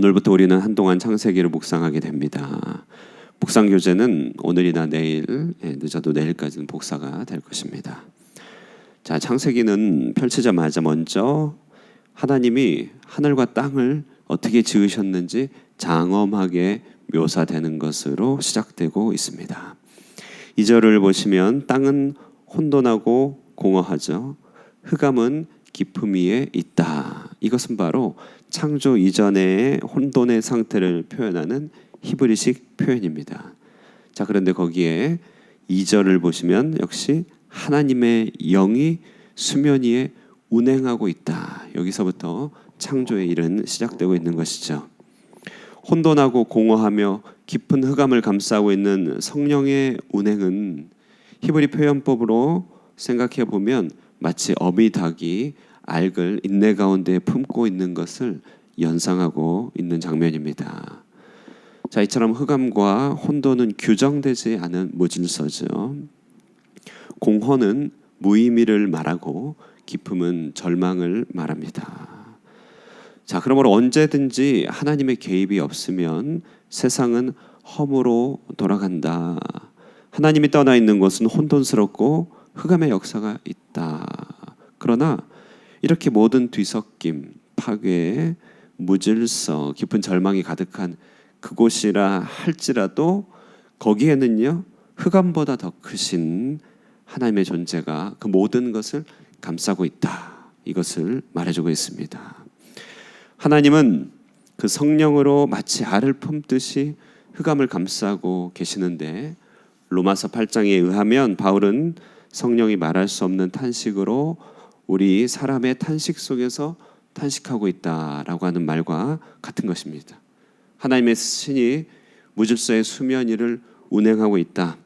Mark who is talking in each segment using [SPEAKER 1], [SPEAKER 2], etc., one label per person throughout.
[SPEAKER 1] 오늘부터 우리는 한동안 창세기를 묵상하게 됩니다. 묵상 교재는 오늘이나 내일, 예, 늦어도 내일까지는 복사가 될 것입니다. 자, 창세기는 펼치자마자 먼저 하나님이 하늘과 땅을 어떻게 지으셨는지 장엄하게 묘사되는 것으로 시작되고 있습니다. 2절을 보시면 땅은 혼돈하고 공허하죠. 흑암은 깊음 위에 있다. 이것은 바로 창조 이전의 혼돈의 상태를 표현하는 히브리식 표현입니다. 자, 그런데 거기에 2절을 보시면 역시 하나님의 영이 수면 위에 운행하고 있다. 여기서부터 창조의 일은 시작되고 있는 것이죠. 혼돈하고 공허하며 깊은 흑암을 감싸고 있는 성령의 운행은 히브리 표현법으로 생각해 보면 마치 어미 닭이 알을 인내 가운데 품고 있는 것을 연상하고 있는 장면입니다. 자, 이처럼 흑암과 혼돈은 규정되지 않은 무질서죠. 공허는 무의미를 말하고 기쁨은 절망을 말합니다. 자, 그러므로 언제든지 하나님의 개입이 없으면 세상은 허무로 돌아간다. 하나님이 떠나 있는 곳은 혼돈스럽고 흑암의 역사가 있다. 그러나 이렇게 모든 뒤섞임, 파괴, 무질서, 깊은 절망이 가득한 그곳이라 할지라도 거기에는요 흑암보다 더 크신 하나님의 존재가 그 모든 것을 감싸고 있다. 이것을 말해주고 있습니다. 하나님은 그 성령으로 마치 알을 품듯이 흑암을 감싸고 계시는데 로마서 8장에 의하면 바울은 성령이 말할 수 없는 탄식으로 우리 사람의 탄식 속에서 탄식하고 있다라고 하는 말과 같은 것입니다. 하나님의 신이 무질서의 수면 위를 운행하고 있다.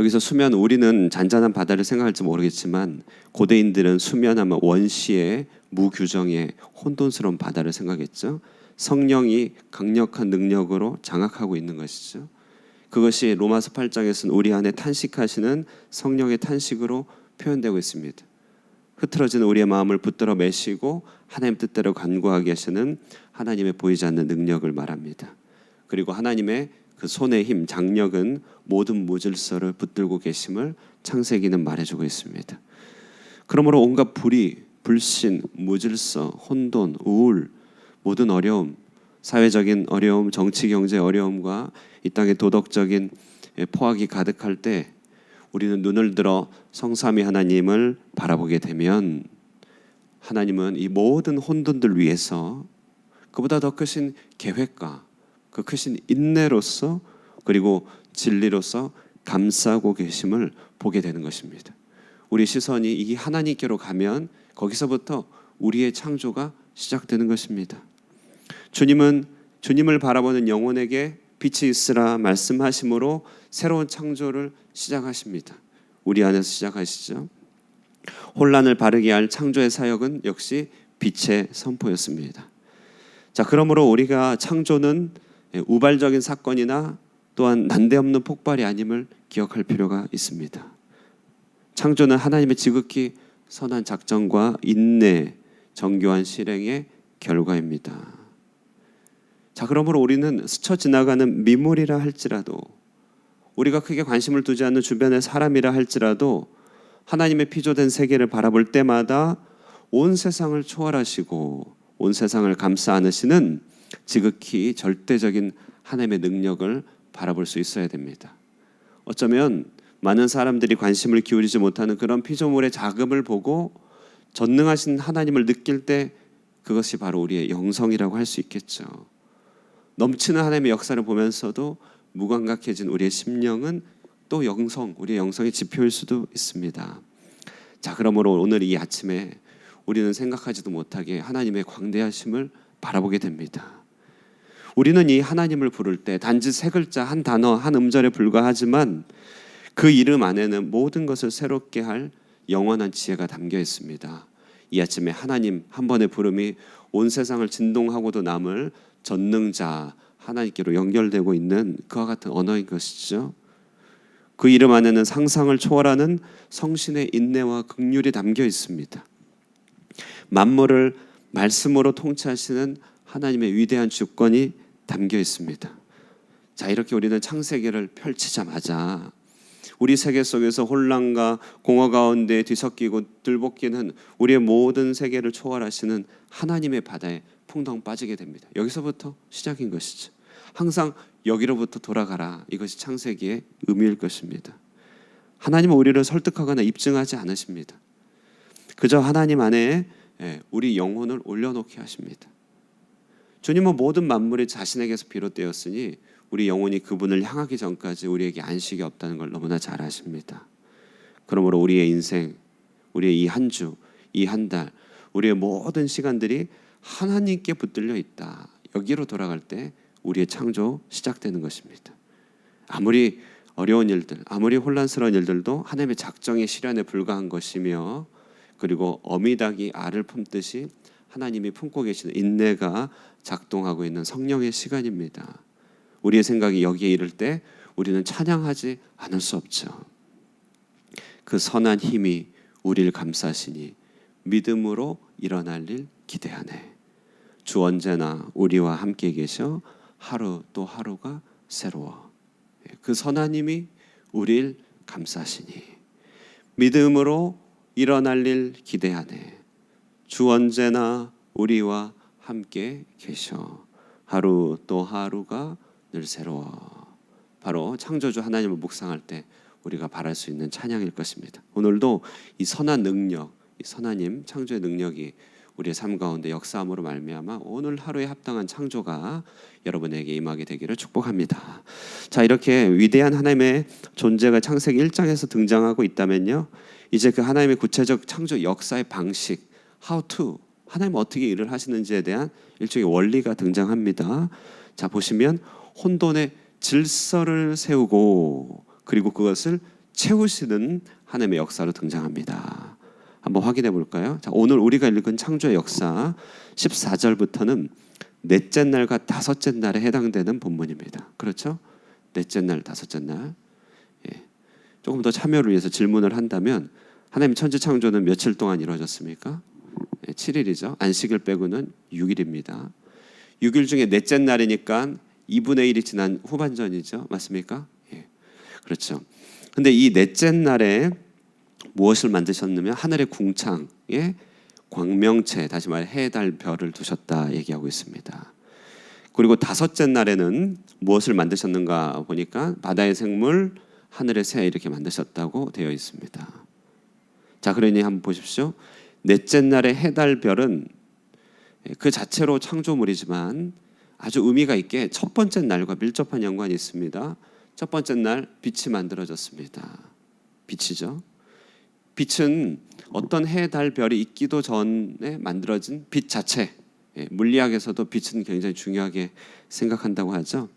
[SPEAKER 1] 여기서 수면 우리는 잔잔한 바다를 생각할지 모르겠지만 고대인들은 수면하면 원시의 무규정의 혼돈스러운 바다를 생각했죠. 성령이 강력한 능력으로 장악하고 있는 것이죠. 그것이 로마서 8장에서는 우리 안에 탄식하시는 성령의 탄식으로 표현되고 있습니다. 흐트러지는 우리의 마음을 붙들어 매시고 하나님 뜻대로 간구하게 하시는 하나님의 보이지 않는 능력을 말합니다. 그리고 하나님의 그 손의 힘, 장력은 모든 무질서를 붙들고 계심을 창세기는 말해주고 있습니다. 그러므로 온갖 불의, 불신, 무질서, 혼돈, 우울, 모든 어려움, 사회적인 어려움, 정치 경제 어려움과 이 땅의 도덕적인 포악이 가득할 때 우리는 눈을 들어 성삼위 하나님을 바라보게 되면 하나님은 이 모든 혼돈들 위해서 그보다 더 크신 계획과 그 크신 인내로서 그리고 진리로서 감싸고 계심을 보게 되는 것입니다. 우리 시선이 이 하나님께로 가면 거기서부터 우리의 창조가 시작되는 것입니다. 주님은 주님을 바라보는 영혼에게 빛이 있으라 말씀하심으로 새로운 창조를 시작하십니다. 우리 안에서 시작하시죠. 혼란을 바르게 할 창조의 사역은 역시 빛의 선포였습니다. 자, 그러므로 우리가 창조는 우발적인 사건이나 또한 난데없는 폭발이 아님을 기억할 필요가 있습니다. 창조는 하나님의 지극히 선한 작정과 인내, 정교한 실행의 결과입니다. 자, 그러므로 우리는 스쳐 지나가는 미물이라 할지라도 우리가 크게 관심을 두지 않는 주변의 사람이라 할지라도 하나님의 피조된 세계를 바라볼 때마다 온 세상을 초월하시고 온 세상을 감싸 안으시는 지극히 절대적인 하나님의 능력을 바라볼 수 있어야 됩니다. 어쩌면 많은 사람들이 관심을 기울이지 못하는 그런 피조물의 자금을 보고 전능하신 하나님을 느낄 때 그것이 바로 우리의 영성이라고 할 수 있겠죠. 넘치는 하나님의 역사를 보면서도 무감각해진 우리의 심령은 또 영성, 우리의 영성의 지표일 수도 있습니다. 자, 그러므로 오늘 이 아침에 우리는 생각하지도 못하게 하나님의 광대하심을 바라보게 됩니다. 우리는 이 하나님을 부를 때 단지 세 글자 한 단어 한 음절에 불과하지만 그 이름 안에는 모든 것을 새롭게 할 영원한 지혜가 담겨 있습니다. 이 아침에 하나님 한 번의 부름이 온 세상을 진동하고도 남을 전능자 하나님께로 연결되고 있는 그와 같은 언어인 것이죠. 그 이름 안에는 상상을 초월하는 성신의 인내와 극률이 담겨 있습니다. 만물을 말씀으로 통치하시는 하나님의 위대한 주권이 담겨 있습니다. 자, 이렇게 우리는 창세기를 펼치자마자 우리 세계 속에서 혼란과 공허 가운데 뒤섞이고 들볶이는 우리의 모든 세계를 초월하시는 하나님의 바다에 풍덩 빠지게 됩니다. 여기서부터 시작인 것이죠. 항상 여기로부터 돌아가라. 이것이 창세기의 의미일 것입니다. 하나님은 우리를 설득하거나 입증하지 않으십니다. 그저 하나님 안에 예, 우리 영혼을 올려놓게 하십니다. 주님은 모든 만물이 자신에게서 비롯되었으니 우리 영혼이 그분을 향하기 전까지 우리에게 안식이 없다는 걸 너무나 잘 아십니다. 그러므로 우리의 인생, 우리의 이 한 주, 이 한 달, 우리의 모든 시간들이 하나님께 붙들려 있다. 여기로 돌아갈 때 우리의 창조 시작되는 것입니다. 아무리 어려운 일들, 아무리 혼란스러운 일들도 하나님의 작정의 실현에 불과한 것이며 그리고 어미닭이 알을 품듯이 하나님이 품고 계시는 인내가 작동하고 있는 성령의 시간입니다. 우리의 생각이 여기에 이를 때 우리는 찬양하지 않을 수 없죠. 그 선한 힘이 우리를 감싸시니 믿음으로 일어날 일 기대하네. 주 언제나 우리와 함께 계셔 하루 또 하루가 새로워. 그 선한 힘이 우리를 감싸시니 믿음으로 일어날 일 기대하네. 주 언제나 우리와 함께 계셔. 하루 또 하루가 늘 새로워. 바로 창조주 하나님을 묵상할 때 우리가 바랄 수 있는 찬양일 것입니다. 오늘도 이 선한 능력, 이 선하님 창조의 능력이 우리의 삶 가운데 역사함으로 말미암아 오늘 하루에 합당한 창조가 여러분에게 임하게 되기를 축복합니다. 자, 이렇게 위대한 하나님의 존재가 창세기 1장에서 등장하고 있다면요. 이제 그 하나님의 구체적 창조 역사의 방식, how to 하나님 어떻게 일을 하시는지에 대한 일종의 원리가 등장합니다. 자, 보시면 혼돈의 질서를 세우고 그리고 그것을 채우시는 하나님의 역사로 등장합니다. 한번 확인해 볼까요? 자, 오늘 우리가 읽은 창조의 역사 14절부터는 넷째 날과 다섯째 날에 해당되는 본문입니다. 그렇죠? 넷째 날, 다섯째 날. 예. 조금 더 참여를 위해서 질문을 한다면 하나님 천지 창조는 며칠 동안 이루어졌습니까? 예, 7일이죠. 안식일 빼고는 6일입니다. 6일 중에 넷째 날이니까 2분의 1이 지난 후반전이죠. 맞습니까? 예. 그렇죠. 근데 이 넷째 날에 무엇을 만드셨냐면 하늘의 궁창에 광명체 다시 말해 해, 달, 별을 두셨다 얘기하고 있습니다. 그리고 다섯째 날에는 무엇을 만드셨는가 보니까 바다의 생물, 하늘의 새 이렇게 만드셨다고 되어 있습니다. 자, 그러니 한번 보십시오. 넷째 날의 해, 달, 별은 그 자체로 창조물이지만 아주 의미가 있게 첫 번째 날과 밀접한 연관이 있습니다. 첫 번째 날 빛이 만들어졌습니다. 빛이죠. 빛은 어떤 해, 달, 별이 있기도 전에 만들어진 빛 자체. 예, 물리학에서도 빛은 굉장히 중요하게 생각한다고 하죠.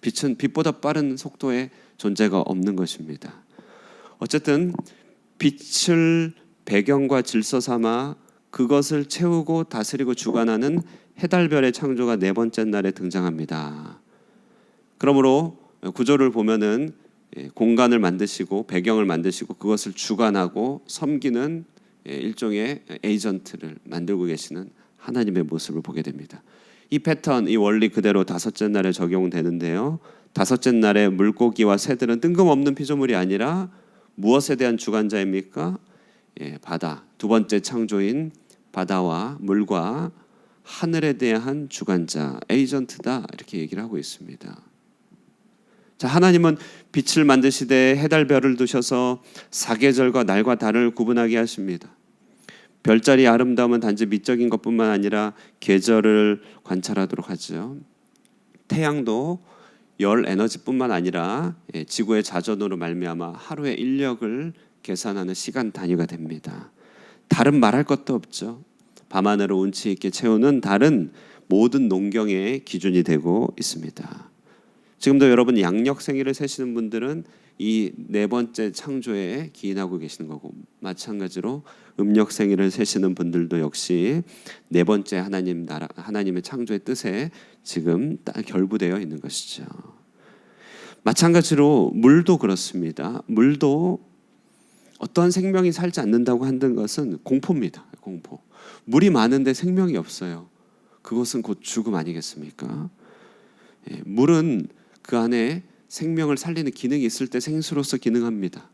[SPEAKER 1] 빛은 빛보다 빠른 속도의 존재가 없는 것입니다. 어쨌든 빛을 배경과 질서 삼아 그것을 채우고 다스리고 주관하는 해달별의 창조가 네 번째 날에 등장합니다. 그러므로 구조를 보면은 예, 공간을 만드시고 배경을 만드시고 그것을 주관하고 섬기는 예, 일종의 에이전트를 만들고 계시는 하나님의 모습을 보게 됩니다. 이 패턴, 이 원리 그대로 다섯째 날에 적용되는데요. 다섯째 날에 물고기와 새들은 뜬금없는 피조물이 아니라 무엇에 대한 주관자입니까? 예, 바다. 두 번째 창조인 바다와 물과 하늘에 대한 주관자, 에이전트다 이렇게 얘기를 하고 있습니다. 자, 하나님은 빛을 만드시되 해달 별을 두셔서 사계절과 날과 달을 구분하게 하십니다. 별자리 아름다움은 단지 미적인 것뿐만 아니라 계절을 관찰하도록 하죠. 태양도 열 에너지뿐만 아니라 예, 지구의 자전으로 말미암아 하루의 인력을 계산하는 시간 단위가 됩니다. 달은 말할 것도 없죠. 밤하늘을 운치 있게 채우는 달은 모든 농경의 기준이 되고 있습니다. 지금도 여러분 양력 생일을 세시는 분들은 이 네 번째 창조에 기인하고 계시는 거고 마찬가지로 음력 생일을 세시는 분들도 역시 네 번째 하나님 나라 하나님의 창조의 뜻에 지금 딱 결부되어 있는 것이죠. 마찬가지로 물도 그렇습니다. 물도 어떠한 생명이 살지 않는다고 한는 것은 공포입니다. 공포. 물이 많은데 생명이 없어요. 그것은 곧 죽음 아니겠습니까? 예, 물은 그 안에 생명을 살리는 기능이 있을 때 생수로서 기능합니다.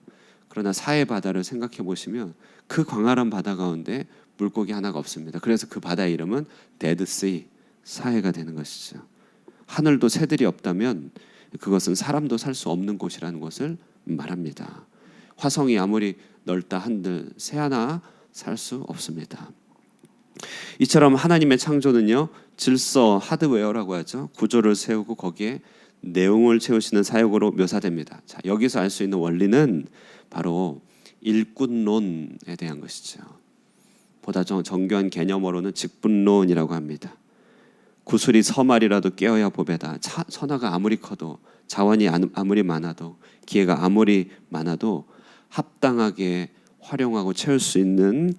[SPEAKER 1] 그러나 사해 바다를 생각해 보시면 그 광활한 바다 가운데 물고기 하나가 없습니다. 그래서 그 바다의 이름은 데드시 사해가 되는 것이죠. 하늘도 새들이 없다면 그것은 사람도 살 수 없는 곳이라는 것을 말합니다. 화성이 아무리 넓다 한들 새 하나 살 수 없습니다. 이처럼 하나님의 창조는요 질서 하드웨어라고 하죠 구조를 세우고 거기에 내용을 채우시는 사역으로 묘사됩니다. 자 여기서 알 수 있는 원리는 바로 일꾼론에 대한 것이죠. 보다 정, 정교한 개념으로는 직분론이라고 합니다. 구슬이 서말이라도 깨어야 보배다. 차, 선화가 아무리 커도 자원이 아무리 많아도 기회가 아무리 많아도 합당하게 활용하고 채울 수 있는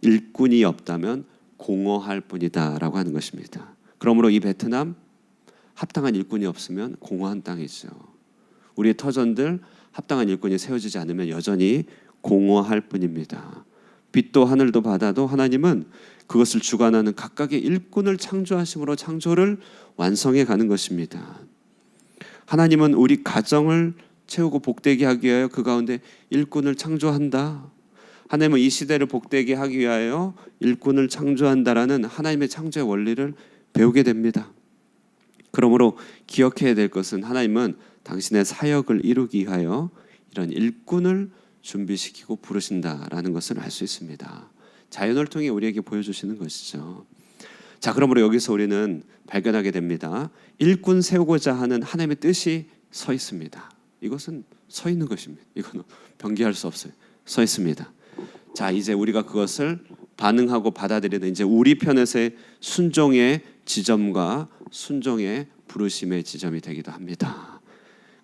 [SPEAKER 1] 일꾼이 없다면 공허할 뿐이다라고 하는 것입니다. 그러므로 이 베트남 합당한 일꾼이 없으면 공허한 땅이죠. 우리의 터전들 합당한 일꾼이 세워지지 않으면 여전히 공허할 뿐입니다. 빛도 하늘도 바다도 하나님은 그것을 주관하는 각각의 일꾼을 창조하심으로 창조를 완성해 가는 것입니다. 하나님은 우리 가정을 채우고 복되게 하기 위하여 그 가운데 일꾼을 창조한다. 하나님은 이 시대를 복되게 하기 위하여 일꾼을 창조한다라는 하나님의 창조의 원리를 배우게 됩니다. 그러므로 기억해야 될 것은 하나님은 당신의 사역을 이루기 위하여 이런 일꾼을 준비시키고 부르신다라는 것을 알 수 있습니다. 자연을 통해 우리에게 보여주시는 것이죠. 자, 그러므로 여기서 우리는 발견하게 됩니다. 일꾼 세우고자 하는 하나님의 뜻이 서 있습니다. 이것은 서 있는 것입니다. 이거는 변기할 수 없어요. 서 있습니다. 자, 이제 우리가 그것을 반응하고 받아들이는 이제 우리 편에서의 순종의 지점과 순종의 부르심의 지점이 되기도 합니다.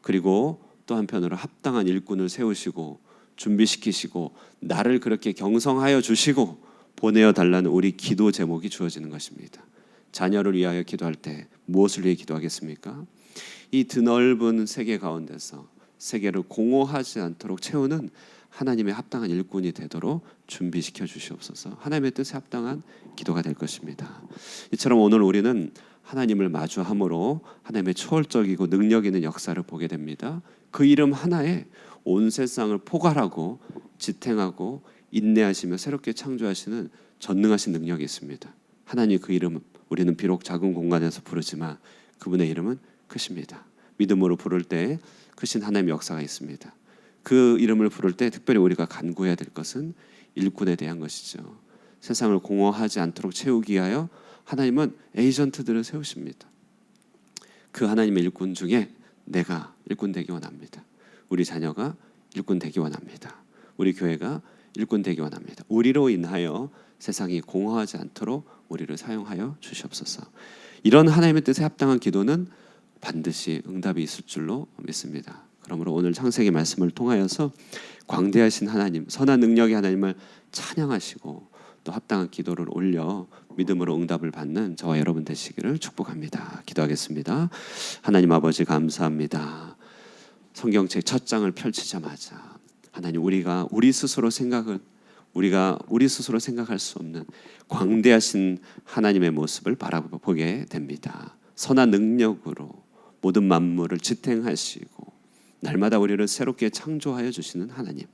[SPEAKER 1] 그리고 또 한편으로 합당한 일꾼을 세우시고 준비시키시고 나를 그렇게 경성하여 주시고 보내어 달라는 우리 기도 제목이 주어지는 것입니다. 자녀를 위하여 기도할 때 무엇을 위해 기도하겠습니까? 이 드넓은 세계 가운데서 세계를 공허하지 않도록 채우는 하나님의 합당한 일꾼이 되도록 준비시켜 주시옵소서. 하나님의 뜻에 합당한 기도가 될 것입니다. 이처럼 오늘 우리는 하나님을 마주함으로 하나님의 초월적이고 능력 있는 역사를 보게 됩니다. 그 이름 하나에 온 세상을 포괄하고 지탱하고 인내하시며 새롭게 창조하시는 전능하신 능력이 있습니다. 하나님 그 이름 우리는 비록 작은 공간에서 부르지만 그분의 이름은 크십니다. 믿음으로 부를 때 크신 하나님의 역사가 있습니다. 그 이름을 부를 때 특별히 우리가 간구해야 될 것은 일꾼에 대한 것이죠. 세상을 공허하지 않도록 채우기 위하여 하나님은 에이전트들을 세우십니다. 그 하나님의 일꾼 중에 내가 일꾼 되기 원합니다. 우리 자녀가 일꾼 되기 원합니다. 우리 교회가 일꾼 되기 원합니다. 우리로 인하여 세상이 공허하지 않도록 우리를 사용하여 주시옵소서. 이런 하나님의 뜻에 합당한 기도는 반드시 응답이 있을 줄로 믿습니다. 그러므로 오늘 창세기 말씀을 통하여서 광대하신 하나님, 선한 능력의 하나님을 찬양하시고 또 합당한 기도를 올려 믿음으로 응답을 받는 저와 여러분 되시기를 축복합니다. 기도하겠습니다. 하나님 아버지 감사합니다. 성경책 첫 장을 펼치자마자 하나님 우리가 우리 스스로 생각을 우리가 우리 스스로 생각할 수 없는 광대하신 하나님의 모습을 바라보게 됩니다. 선한 능력으로 모든 만물을 지탱하시고 날마다 우리를 새롭게 창조하여 주시는 하나님.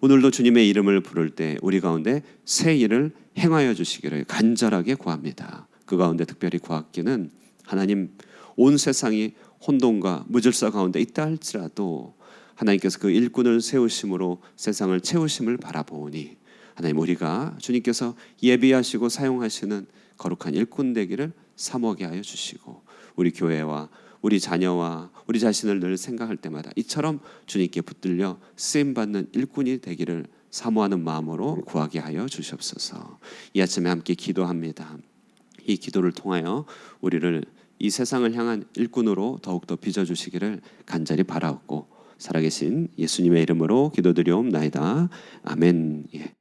[SPEAKER 1] 오늘도 주님의 이름을 부를 때 우리 가운데 새 일을 행하여 주시기를 간절하게 구합니다. 그 가운데 특별히 구하기는 하나님 온 세상이 혼돈과 무질서 가운데 있다 할지라도 하나님께서 그 일꾼을 세우심으로 세상을 채우심을 바라보니 하나님 우리가 주님께서 예비하시고 사용하시는 거룩한 일꾼 되기를 사모하게 하여 주시고 우리 교회와 우리 자녀와 우리 자신을 늘 생각할 때마다 이처럼 주님께 붙들려 쓰임 받는 일꾼이 되기를 사모하는 마음으로 구하게 하여 주시옵소서. 이 아침에 함께 기도합니다. 이 기도를 통하여 우리를 이 세상을 향한 일꾼으로 더욱더 빚어 주시기를 간절히 바라옵고 살아계신 예수님의 이름으로 기도드리옵나이다. 아멘. 예.